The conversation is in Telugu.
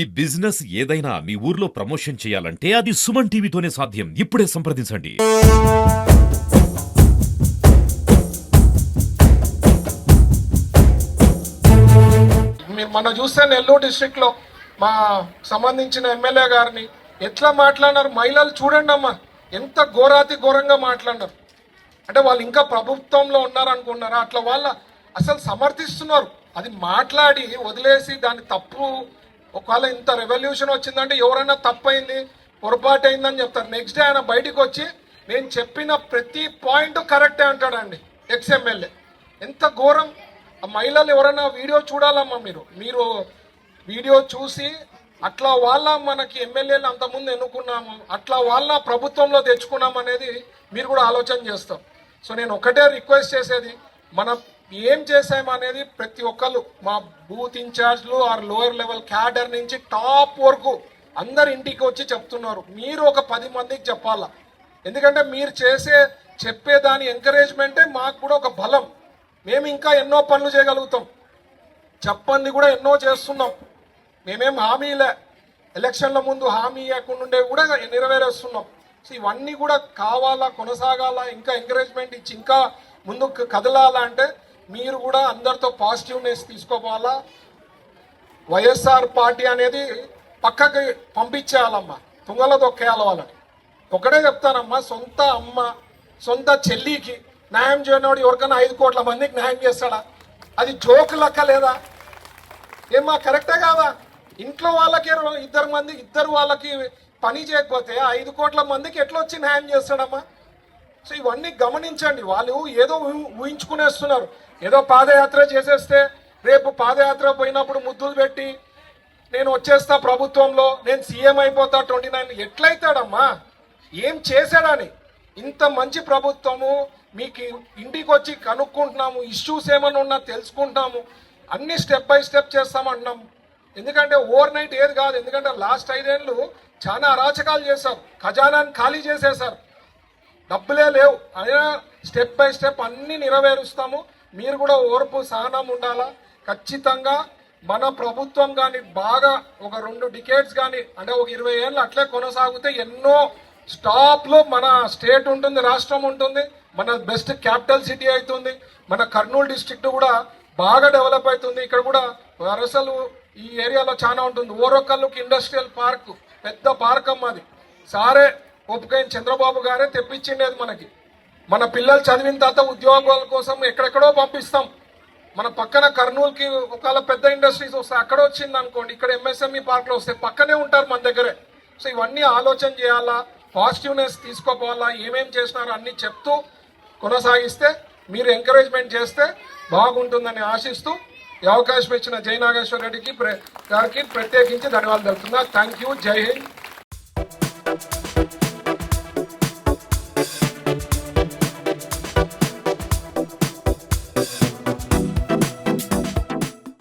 ఈ బిజినెస్ ఏదైనా మీ ఊర్లో ప్రమోషన్ చేయాలంటే అది సుమన్ టీవీతోనే సాధ్యం. ఇప్పుడే సంప్రదించండి. మనం చూస్తే నెల్లూరు డిస్ట్రిక్ట్లో మా సంబంధించిన ఎమ్మెల్యే గారిని ఎట్లా మాట్లాడినారు? మహిళలు చూడండి అమ్మా. ఎంత ఘోరాతి ఘోరంగా మాట్లాడినారు. అంటే వాళ్ళు ఇంకా ప్రభుత్వంలో ఉన్నారనుకున్నారా? అట్లా వాళ్ళ అసలు సమర్థిస్తున్నారు. అది మాట్లాడి వదిలేసి దాని తప్పు ఒకవేళ ఇంత రెవల్యూషన్ వచ్చిందంటే ఎవరైనా తప్పైంది అయింది పొరపాటు అయిందని చెప్తారు. నెక్స్ట్ డే ఆయన బయటికి వచ్చి నేను చెప్పిన ప్రతి పాయింట్ కరెక్టే అంటాడండి ఎక్స్ఎమ్ఎల్ఏ ఎంత ఘోరం. ఆ మహిళలు ఎవరైనా వీడియో చూడాలమ్మా మీరు. మీరు వీడియో చూసి అట్లా వాళ్ళ మనకి ఎమ్మెల్యేలు అంతకుముందు ఎన్నుకున్నాము అట్లా వాళ్ళ ప్రభుత్వంలో తెచ్చుకున్నాం అనేది మీరు కూడా ఆలోచన చేస్తాం సో నేను ఒకటే రిక్వెస్ట్ చేసేది మనం ఏం చేసాం అనేది ప్రతి ఒక్కరు మా బూత్ ఇన్ఛార్జ్లు ఆర్ లోయర్ లెవెల్ క్యాడర్ నుంచి టాప్ వరకు అందరు ఇంటికి వచ్చి చెప్తున్నారు. మీరు ఒక పది మందికి చెప్పాలా? ఎందుకంటే మీరు చేసే చెప్పేదాని ఎంకరేజ్మెంటే మాకు కూడా ఒక బలం. మేము ఇంకా ఎన్నో పనులు చేయగలుగుతాం. చెప్పండి కూడా ఎన్నో చేస్తున్నాం. మేమేం హామీలే ఎలక్షన్ల ముందు హామీ ఇవ్వకుండా ఉండేవి కూడా నెరవేరేస్తున్నాం. సో ఇవన్నీ కూడా కావాలా కొనసాగాలా ఇంకా ఎంకరేజ్మెంట్ ఇచ్చి ఇంకా ముందుకు కదలాలా అంటే మీరు కూడా అందరితో పాజిటివ్నెస్ తీసుకోవాలా? వైఎస్ఆర్ పార్టీ అనేది పక్కకి పంపించేయాలమ్మా. తుంగలో తొక్కేయాలి వాళ్ళని. ఒకటే చెప్తానమ్మా సొంత అమ్మ సొంత చెల్లికి న్యాయం చేయనోడు ఎవరికైనా ఐదు కోట్ల మందికి న్యాయం చేస్తాడా? అది జోక్ లెక్క లేదా? ఏమా కరెక్టే కాదా? ఇంట్లో వాళ్ళకి ఇద్దరు మంది ఇద్దరు వాళ్ళకి పని చేయకపోతే ఐదు కోట్ల మందికి ఎట్లా వచ్చి న్యాయం చేస్తాడమ్మా? సో ఇవన్నీ గమనించండి. వాళ్ళు ఏదో ఊహి- ఊహించుకునేస్తున్నారు. ఏదో పాదయాత్ర చేసేస్తే రేపు పాదయాత్ర పోయినప్పుడు ముద్దులు పెట్టి నేను వచ్చేస్తా ప్రభుత్వంలో నేను సీఎం అయిపోతా ట్వంటీ నైన్ ఎట్లయితాడమ్మా? ఏం చేశాడని? ఇంత మంచి ప్రభుత్వము మీకు ఇంటికి వచ్చి కనుక్కుంటున్నాము ఇష్యూస్ ఏమైనా ఉన్నా తెలుసుకుంటాము అన్ని స్టెప్ బై స్టెప్ చేస్తామంటున్నాం. ఎందుకంటే ఓవర్ నైట్ ఏది కాదు. ఎందుకంటే లాస్ట్ ఐదేళ్ళు చాలా అరాచకాలు చేశారు. ఖజానాన్ని ఖాళీ చేసేశారు. డబ్బులే లేవు. అయినా స్టెప్ బై స్టెప్ అన్ని నెరవేరుస్తాము. మీరు కూడా ఓర్పు సహనం ఉండాలా? ఖచ్చితంగా మన ప్రభుత్వం కానీ బాగా ఒక రెండు డికేట్స్ కానీ అంటే ఒక ఇరవై ఏళ్ళు అట్లే కొనసాగితే ఎన్నో స్టాప్లో మన స్టేట్ ఉంటుంది రాష్ట్రం ఉంటుంది. మన బెస్ట్ క్యాపిటల్ సిటీ అవుతుంది. మన కర్నూలు డిస్ట్రిక్ట్ కూడా బాగా డెవలప్ అవుతుంది. ఇక్కడ కూడా వరసలు ఈ ఏరియాలో చాలా ఉంటుంది. ఓరొకళ్ళకి ఇండస్ట్రియల్ పార్క్ పెద్ద పార్క్ అమ్మాది సారే ఒప్పుకైన చంద్రబాబు గారే తెప్పించిండేది మనకి. మన పిల్లలు చదివిన తర్వాత ఉద్యోగాల కోసం ఎక్కడెక్కడో పంపిస్తాం. మన పక్కన కర్నూలుకి ఒకవేళ పెద్ద ఇండస్ట్రీస్ వస్తే అక్కడ వచ్చింది అనుకోండి ఇక్కడ ఎంఎస్ఎంఈ పార్క్లో వస్తే పక్కనే ఉంటారు మన దగ్గరే. సో ఇవన్నీ ఆలోచన చేయాలా? పాజిటివ్నెస్ తీసుకోపోవాలా? ఏమేం చేసినారో? అన్నీ చెప్తూ కొనసాగిస్తే మీరు ఎంకరేజ్మెంట్ చేస్తే బాగుంటుందని ఆశిస్తూ ఈ అవకాశం ఇచ్చిన జై నాగేశ్వర రెడ్డికి గారికి ప్రత్యేకించి ధన్యవాదాలు తెలుపుతున్నా. Thank you. జై హింద్.